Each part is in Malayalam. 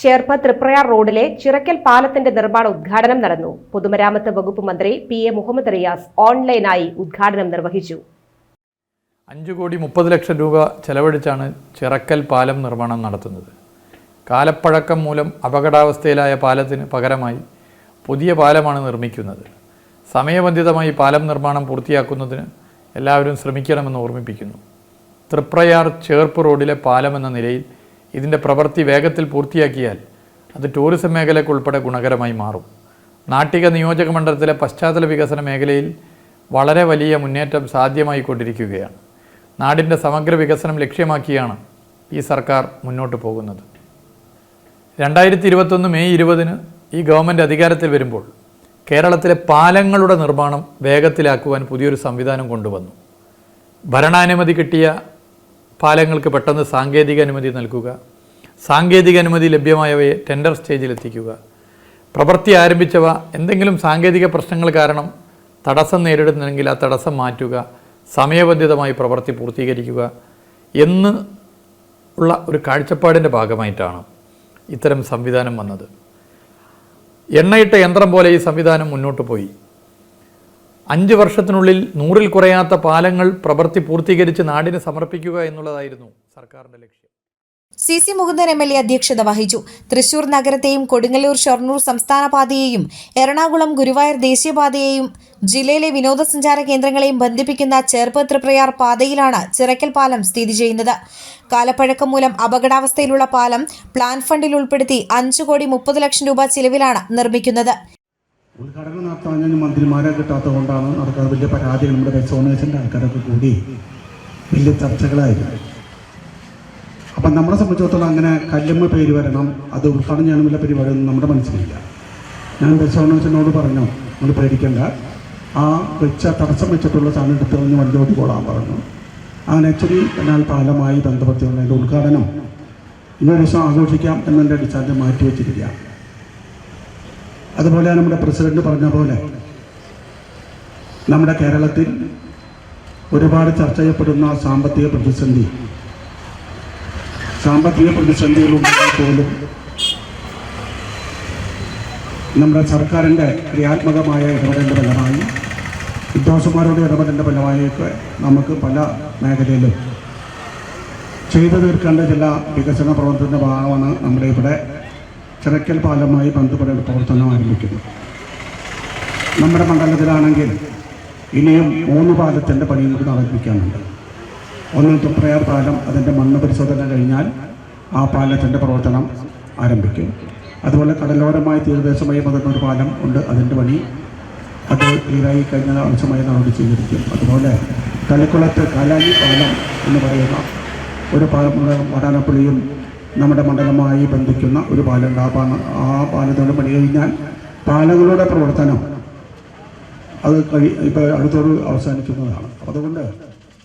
ചേർപ്പ് തൃപ്രയാർ റോഡിലെ ചിറക്കൽ പാലത്തിന്റെ നിർമ്മാണ ഉദ്ഘാടനം നടന്നു. പൊതുമരാമത്ത് വകുപ്പ് മന്ത്രി പി എ മുഹമ്മദ് റിയാസ് ഓൺലൈനായി ഉദ്ഘാടനം നിർവഹിച്ചു. അഞ്ചു കോടി മുപ്പത് ലക്ഷം രൂപ ചെലവഴിച്ചാണ് ചിറക്കൽ പാലം നിർമ്മാണം നടത്തുന്നത്. കാലപ്പഴക്കം മൂലം അപകടാവസ്ഥയിലായ പാലത്തിന് പകരമായി പുതിയ പാലമാണ് നിർമ്മിക്കുന്നത്. സമയബന്ധിതമായി പാലം നിർമ്മാണം പൂർത്തിയാക്കുന്നതിന് എല്ലാവരും ശ്രമിക്കണമെന്ന് ഓർമ്മിപ്പിക്കുന്നു. തൃപ്രയാർ ചേർപ്പ് റോഡിലെ പാലം എന്ന നിലയിൽ ഇതിന്റെ പ്രവൃത്തി വേഗത്തിൽ പൂർത്തിയാക്കിയാൽ അത് ടൂറിസം മേഖലയ്ക്കുൾപ്പെടെ ഗുണകരമായി മാറും. നാട്ടിക നിയോജക മണ്ഡലത്തിലെ പശ്ചാത്തല വികസന മേഖലയിൽ വളരെ വലിയ മുന്നേറ്റം സാധ്യമായി കൊണ്ടിരിക്കുകയാണ് നാടിന്റെ സമഗ്ര വികസനം ലക്ഷ്യമാക്കിയാണ് ഈ സർക്കാർ മുന്നോട്ട് പോകുന്നത്. രണ്ടായിരത്തി ഇരുപത്തൊന്ന് മെയ് ഇരുപതിന് ഈ ഗവൺമെന്റ് അധികാരത്തിൽ വരുമ്പോൾ കേരളത്തിലെ പാലങ്ങളുടെ നിർമ്മാണം വേഗത്തിലാക്കുവാൻ പുതിയൊരു സംവിധാനം കൊണ്ടുവന്നു. ഭരണാനുമതി കിട്ടിയ പാലങ്ങൾക്ക് പെട്ടെന്ന് സാങ്കേതിക അനുമതി നൽകുക. സാങ്കേതിക അനുമതി ലഭ്യമായവയെ ടെൻഡർ സ്റ്റേജിലെത്തിക്കുക പ്രവൃത്തി ആരംഭിച്ചവ എന്തെങ്കിലും സാങ്കേതിക പ്രശ്നങ്ങൾ കാരണം തടസ്സം നേരിടുന്നെങ്കിൽ ആ തടസ്സം മാറ്റുക. സമയബന്ധിതമായി പ്രവൃത്തി പൂർത്തീകരിക്കുക. എന്ന് ഉള്ള ഒരു കാഴ്ചപ്പാടിന്റെ ഭാഗമായിട്ടാണ് ഇത്തരം സംവിധാനം വന്നത്. എണ്ണയിട്ട യന്ത്രം പോലെ ഈ സംവിധാനം മുന്നോട്ട് പോയി. അഞ്ച് വർഷത്തിനുള്ളിൽ നൂറിൽ കുറയാത്ത പാലങ്ങൾ പ്രവൃത്തി പൂർത്തീകരിച്ച് നാടിന് സമർപ്പിക്കുക എന്നുള്ളതായിരുന്നു സർക്കാരിന്റെ ലക്ഷ്യം. C C Mukundan M L A അധ്യക്ഷത വഹിച്ചു. തൃശൂർ നഗരത്തെയും കൊടുങ്ങല്ലൂർ ഷൊർണൂർ സംസ്ഥാന പാതയെയും എറണാകുളം ഗുരുവായൂർ ദേശീയപാതയെയും ജില്ലയിലെ വിനോദസഞ്ചാര കേന്ദ്രങ്ങളെയും ബന്ധിപ്പിക്കുന്ന ചേർപ്പ് തൃപ്രയാർ പാതയിലാണ് ചിറക്കൽ പാലം സ്ഥിതി ചെയ്യുന്നത്. കാലപ്പഴക്കം മൂലം അപകടാവസ്ഥയിലുള്ള പാലം പ്ലാൻ ഫണ്ടിൽ ഉൾപ്പെടുത്തി അഞ്ചു കോടി മുപ്പത് ലക്ഷം രൂപ ചിലവിലാണ് നിർമ്മിക്കുന്നത്. ഉദ്ഘാടനം നടത്താൻ മന്ത്രിമാരെ കിട്ടാത്തത് കൊണ്ടാണ് അതൊക്കെ വലിയ പരാതികൾ നമ്മുടെ ബെസോണേഷന്റെ ആൾക്കാരൊക്കെ കൂടി വലിയ ചർച്ചകളായിരുന്നു. അപ്പം നമ്മളെ സംബന്ധിച്ചിടത്തോളം അങ്ങനെ കല്ലുമ്മ പേര് വരണം അത് ഉദ്ഘാടനം ചെയ്യാൻ വല്ല പരിപാടിയൊന്നും നമ്മുടെ മനസ്സിലില്ല. ഞാൻ ബെസോണേഷനോട് പറഞ്ഞു നമ്മൾ പേടിക്കേണ്ട. ആ വെച്ച തടസ്സം വെച്ചിട്ടുള്ള സാധനം എടുത്ത് കഴിഞ്ഞ് വണ്ടിയോട്ട് കൊള്ളാൻ പറഞ്ഞു. അങ്ങനെ ആക്ച്വലി എന്നാൽ പാലമായി ബന്ധപ്പെട്ടുള്ള ഉദ്ഘാടനം. ഇന്നൊരു ദിവസം ആഘോഷിക്കാം എന്നതിന്റെ മാറ്റി വെച്ചിരിക്കുക. അതുപോലെ നമ്മുടെ പ്രസിഡന്റ് പറഞ്ഞ പോലെ നമ്മുടെ കേരളത്തിൽ ഒരുപാട് ചർച്ച ചെയ്യപ്പെടുന്ന സാമ്പത്തിക പ്രതിസന്ധി. സാമ്പത്തിക പ്രതിസന്ധികളുണ്ടെങ്കിൽ പോലും. നമ്മുടെ സർക്കാരിന്റെ ക്രിയാത്മകമായ ഇടപെടലിന്റെ ഫലമായി ഉദ്യോഗസ്ഥന്മാരുടെ ഇടപെടലിന്റെ ഫലമായൊക്കെ നമുക്ക് പല മേഖലയിലും ചെയ്തു തീർക്കേണ്ട ചില വികസന പ്രവർത്തനത്തിന്റെ ഭാഗമാണ് നമ്മുടെ ഇവിടെ ചിറക്കൽ പാലമായി ബന്ധപ്പെട്ട പ്രവർത്തനം ആരംഭിക്കുന്നു. നമ്മുടെ മണ്ഡലത്തിലാണെങ്കിൽ ഇനിയും മൂന്ന് പാലത്തിന്റെ പണി കൂടി ആരംഭിക്കാനുണ്ട് ഒന്ന് തുപ്രയാർ പാലം അതിന്റെ മണ്ണ് പരിശോധന കഴിഞ്ഞാൽ ആ പാലത്തിന്റെ പ്രവർത്തനം ആരംഭിക്കും. അതുപോലെ കടലോരമായി തീരദേശമായി പതിനൊരു പാലം ഉണ്ട് അതിന്റെ പണി അത് ക്ലിയറായി കഴിഞ്ഞാൽ ആവശ്യമായി നടപടി സ്വീകരിക്കും. അതുപോലെ തലക്കുളത്ത് കാലാനി പാലം എന്ന് പറയുന്ന ഒരു പാലം വടാനപ്പള്ളിയും നമ്മുടെ മണ്ഡലമായി ബന്ധിക്കുന്ന ഒരു പാലമുണ്ട് ആ പാലം ആ പാലത്തോട് പണി കഴിഞ്ഞാൽ പാലങ്ങളുടെ പ്രവർത്തനം അത് കഴി ഇപ്പോൾ അടുത്തോട് അവസാനിക്കുന്നതാണ്. അതുകൊണ്ട്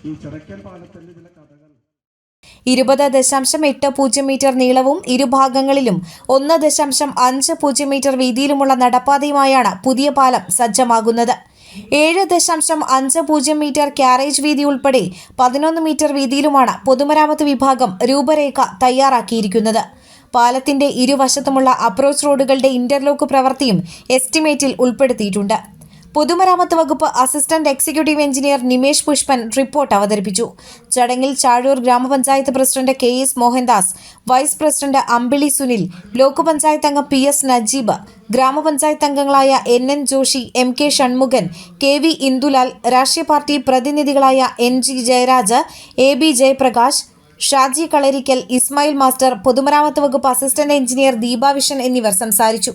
ഈ ചിറക്കൽ പാലത്തിന്റെ ഇരുപത് ദശാംശം എട്ട് പൂജ്യം മീറ്റർ നീളവും ഇരുഭാഗങ്ങളിലും ഒന്ന് ദശാംശം അഞ്ച് പൂജ്യം മീറ്റർ വീതിയിലുമുള്ള നടപ്പാതയുമായാണ് പുതിയ പാലം സജ്ജമാകുന്നത്. ഏഴ് ദശാംശം അഞ്ച് പൂജ്യം മീറ്റർ ക്യാരേജ് വീതി ഉൾപ്പെടെ പതിനൊന്ന് മീറ്റർ വീതിയിലുമാണ് പൊതുമരാമത്ത് വിഭാഗം രൂപരേഖ തയ്യാറാക്കിയിരിക്കുന്നത്. പാലത്തിന്റെ ഇരുവശത്തുമുള്ള അപ്രോച്ച് റോഡുകളുടെ ഇന്റർലോക്ക് പ്രവൃത്തിയും എസ്റ്റിമേറ്റിൽ ഉൾപ്പെടുത്തിയിട്ടുണ്ട്. പൊതുമരാമത്ത് വകുപ്പ് assistant executive engineer Nimesh Pushpan report അവതരിപ്പിച്ചു. ചടങ്ങിൽ ചാഴൂർ ഗ്രാമപഞ്ചായത്ത് president K S Mohandas vice president Ambili Sunil block panchayat അംഗം പി എസ് നജീബ് ഗ്രാമപഞ്ചായത്ത് അംഗങ്ങളായ N N Joshi M K Shanmukhan K V Indulal രാഷ്ട്രീയ party പ്രതിനിധികളായ N G Jayaraj A B Jayaprakash Shaji Kalarikkal Ismail master പൊതുമരാമത്ത് വകുപ്പ് അസിസ്റ്റന്റ് എഞ്ചിനീയർ ദീപാവിഷൻ എന്നിവർ സംസാരിച്ചു.